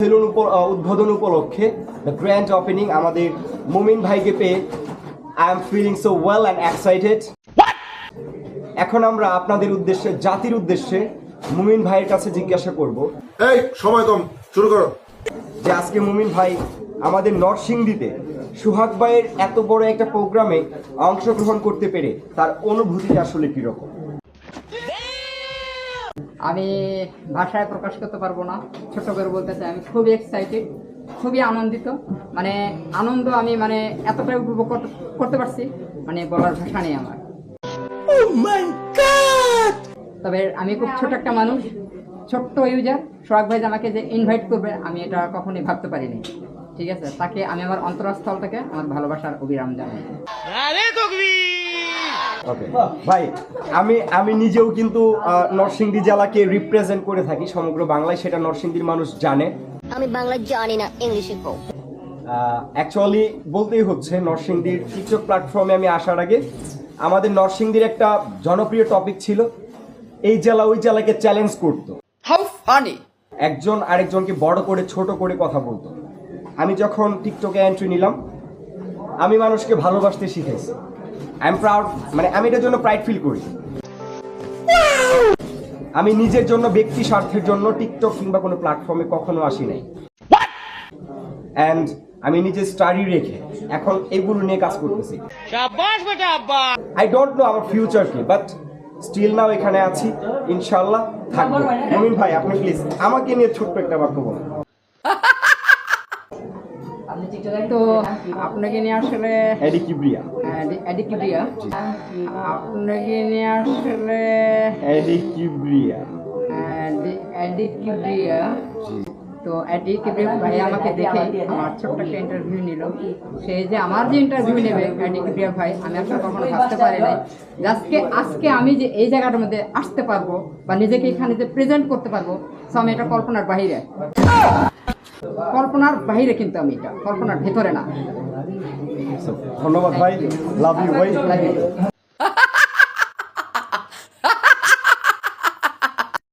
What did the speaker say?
Salon উদ্বোধন উপলক্ষে the grand opening আমাদের মুমিন ভাইকে পেয়ে I am feeling so well and excited এখন আমরা আপনাদের উদ্দেশ্যে জাতির উদ্দেশ্যে মুমিন ভাইয়ের কাছে জিজ্ঞাসা করব। এই সময় কম শুরু করো। যে আজকে মুমিন ভাই আমাদের নরসিংদীতে সুহাগ ভাইয়ের এত বড় একটা প্রোগ্রামে অংশগ্রহণ করতে পেরে তার অনুভূতিটা আসলে কীরকম? আমি ভাষায় প্রকাশ করতে পারব না। ছোট করে বলতে চাই আমি খুবই এক্সাইটেড খুবই আনন্দিত। মানে আনন্দ আমি মানে এতটাই উপভোগ করতে- করতে পারছি মানে বলার ভাষা নেই আমার। তবে আমি খুব ছোট একটা মানুষ ছোট্ট ইউজার সোহাগ ভাই যে আমাকে যে ইনভাইট করবে আমি এটা কখনোই ভাবতে পারিনি। ঠিক আছে? তাকে আমি আমার অন্তরস্থল থেকে আমার ভালোবাসার অবিরাম জানাই। ভাই আমি আমি নিজেও কিন্তু নরসিংদী জেলাকে রিপ্রেজেন্ট করে থাকি সমগ্র বাংলায় সেটা নরসিংদীর মানুষ জানে। আমি বাংলা জানি না ইংলিশে কও। অ্যাকচুয়ালি বলতেই হচ্ছে নরসিংদীর টিকটক প্ল্যাটফর্মে আমি আসার আগে আমাদের নরসিংদীর একটা জনপ্রিয় টপিক ছিল এই জেলা ওই জেলাকে চ্যালেঞ্জ করতো। হাউ ফানি একজন আরেকজনকে বড় করে ছোট করে কথা বলতো। আমি যখন টিকটকে এন্ট্রি নিলাম আমি মানুষকে ভালোবাসতে শিখেছি আই এম প্রাউড মানে আমি এটার জন্য প্রাইড ফিল করি। আমি নিজের জন্য ব্যক্তি স্বার্থের জন্য টিকটক কিংবা কোনো প্ল্যাটফর্মে কখনো আসি নাই। অ্যান্ড আমি নিজে স্টাডি রেখে এখন এগুলো নিয়ে কাজ করতেছি। আই ডোন্ট নো আমার ফিউচার কি বাট স্টিল নাও এখানে আছি ইনশাল্লাহ থাকব। মমিন ভাই আপনি প্লিজ আমাকে নিয়ে ছোট্ট একটা বাক্য বলুন। তো আপনাকে নিয়ে আসলে এডি কিবরিয়া। আপনাকে নিয়ে আসলে এডি কিবরিয়া। অ্যাডিকিবিয়া তো অ্যাডিকিবিয়া ভাই আমাকে দেখে আমার ছোট্ট একটা ইন্টারভিউ নিল। সে যে আমার যে ইন্টারভিউ নেবে অ্যাডিকিবিয়া ভাই আমি আসলে কখনো ভাবতে পারি নাই। আজকে আজকে আমি যে এই জায়গাটার মধ্যে আসতে পারব বা নিজেকে এখানে যে প্রেজেন্ট করতে পারব সো আমি এটা কল্পনার বাহিরে। কল্পনার বাইরে কিন্তু আমি এটা কল্পনার ভেতরে না ধন্যবাদ ভাই লাভ ইউ ভাই.